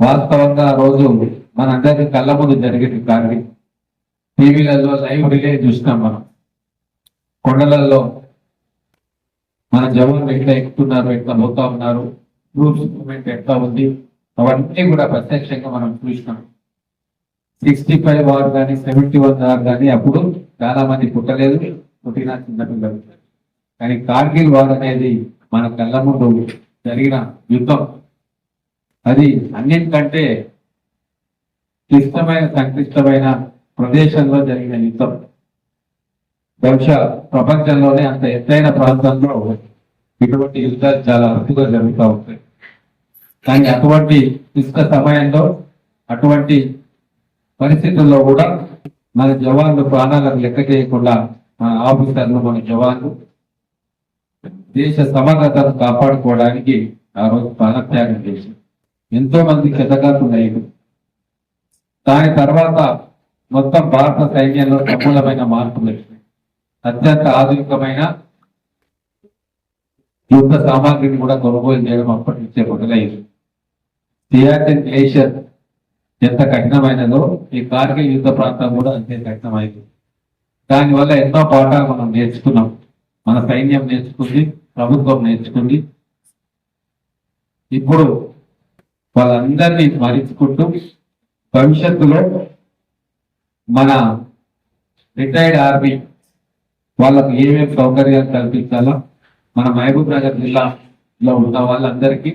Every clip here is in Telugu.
వాస్తవంగా ఆ రోజు మనందరికీ కళ్ళ ముందు జరిగింది కానీ టీవీలలో లైవ్ రిలే చూసినాం మనం. కొండలలో మన జవాన్లు ఎట్లా ఎక్కుతున్నారు ఎట్లా పోతా ఉన్నారు గ్రూప్స్ మూమెంట్ ఎట్లా ఉంది అవన్నీ కూడా ప్రత్యక్షంగా మనం చూసినాం. సిక్స్టీ ఫైవ్ వార్ కానీ సెవెంటీ వన్ వార్ కానీ అప్పుడు చాలా మంది పుట్టలేదు పుట్టిన చిన్నపిల్లలు కానీ కార్గిల్ వార్ అనేది మన కళ్ళ ముందు జరిగిన యుద్ధం. అది అన్నింటికంటే క్లిష్టమైన సంక్లిష్టమైన ప్రదేశంలో జరిగిన యుద్ధం. బహుశా ప్రపంచంలోనే అంత ఎత్తైన ప్రాంతంలో ఇటువంటి యుద్ధాలు చాలా అరుదుగా జరుగుతూ ఉంటాయి. కానీ అటువంటి క్లిష్ట సమయంలో అటువంటి పరిస్థితుల్లో కూడా మన జవాన్లు ప్రాణాలను లెక్క చేయకుండా మన ఆఫీసర్లు మన జవాన్లు దేశ సమగ్రతను కాపాడుకోవడానికి ఆ రోజు ప్రాణత్యాగం చేసి ఎంతో మంది క్షతగాతులయ్యారు దాని తర్వాత మొత్తం భారత సైన్యంలో సమూలమైన మార్పులు వచ్చినాయి. అత్యంత ఆధునికమైన యుద్ధ సామాగ్రిని కూడా కొనుగోలు చేయడం అప్పటి నుంచే మొదలయ్యింది. సియాచిన్ గ్లేషియర్ ఎంత కఠినమైనదో ఈ కార్గిల్ యుద్ధ ప్రాంతం కూడా అంతే కఠినమైంది. దానివల్ల ఎన్నో పాఠాలు మనం నేర్చుకున్నాం. మన సైన్యం నేర్చుకుంది ప్రభుత్వం నేర్చుకుంది. ఇప్పుడు వాళ్ళందరినీ స్మరించుకుంటూ భవిష్యత్తులో మన రిటైర్డ్ ఆర్మీ వాళ్ళకు ఏమేమి సౌకర్యాలు కల్పించాలో మన మహబూబ్ నగర్ జిల్లాలో ఉన్న వాళ్ళందరికీ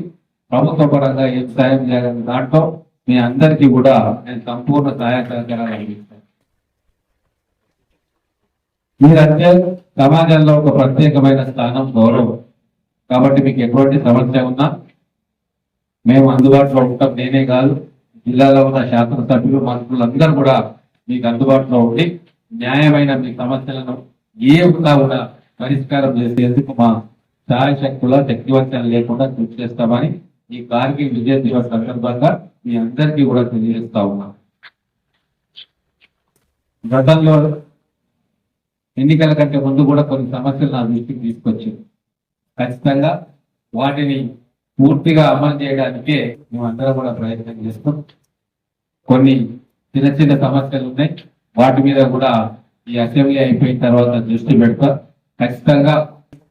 ప్రభుత్వ పరంగా ఏం సాయం చేయాలని దాంట్లో మీ అందరికీ కూడా నేను సంపూర్ణ సహాయ సహకారాలు అందిస్తాను. మీరంటే సమాజంలో ఒక ప్రత్యేకమైన స్థానం గౌరవం. కాబట్టి మీకు ఎటువంటి సమస్య ఉన్నా మేము అందుబాటులో ఉంటాం. నేనే కాదు జిల్లాలో ఉన్న శాసనసభ్యులు మంత్రులందరూ కూడా మీకు అందుబాటులో ఉండి న్యాయమైన మీ సమస్యలను ఏ ఉన్నా కూడా పరిష్కారం చేసేందుకు మా సహాయ శక్తుల శక్తివంతం లేకుండా కృషి చేస్తామని ఈ కార్గిల్ విజయ దివస్ సందర్భంగా మీ అందరికీ కూడా తెలియజేస్తా ఉన్నాం. గతంలో ఎన్నికల కంటే ముందు కూడా కొన్ని సమస్యలు నా దృష్టికి తీసుకొచ్చింది ఖచ్చితంగా వాటిని పూర్తిగా అమలు చేయడానికే మేమందరం కూడా ప్రయత్నం చేస్తాం. కొన్ని చిన్న చిన్న సమస్యలు ఉన్నాయి. వాటి మీద కూడా ఈ అసెంబ్లీ అయిపోయిన తర్వాత దృష్టి పెడతా. ఖచ్చితంగా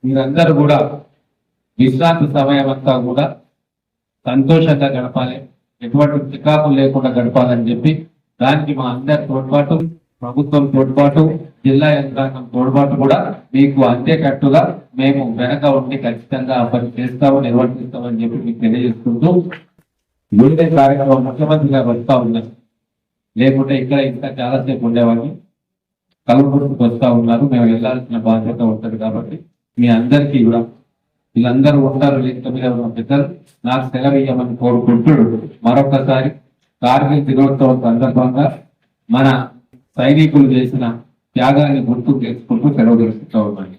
మీరందరూ కూడా విశ్రాంతి సమయం అంతా కూడా సంతోషంగా గడపాలి. ఎటువంటి చికాకులు లేకుండా గడపాలని చెప్పి దానికి మా అందరి తోడ్పాటు. ప్రభుత్వం తోడ్పాటు జిల్లా యంత్రాంగం తోడ్పాటు కూడా మీకు అంతేకట్టుగా మేము వెనక ఉండి ఖచ్చితంగా పని చేస్తాము నిర్వర్తిస్తామని చెప్పి మీకు తెలియజేసుకుంటూ ఏదే కార్యక్రమం ముఖ్యమంత్రి గారు వస్తా ఉన్నారు. లేకుంటే ఇక్కడ ఇంకా చాలాసేపు ఉండేవాడిని. కలవకుర్తికి వస్తా ఉన్నారు. మేము వెళ్ళాల్సిన బాధ్యత ఉంటుంది కాబట్టి మీ అందరికీ కూడా. వీళ్ళందరూ ఉంటారు లేకపోతే మీద పెద్దలు నాకు సెలవు ఇవ్వమని కోరుకుంటూ మరొకసారి కార్గిల్ దినోత్సవం సందర్భంగా మన సైనికులు చేసిన త్యాగాన్ని గుర్తు చేసుకుంటూ సెలవు తెలుస్తూ ఉన్నాయి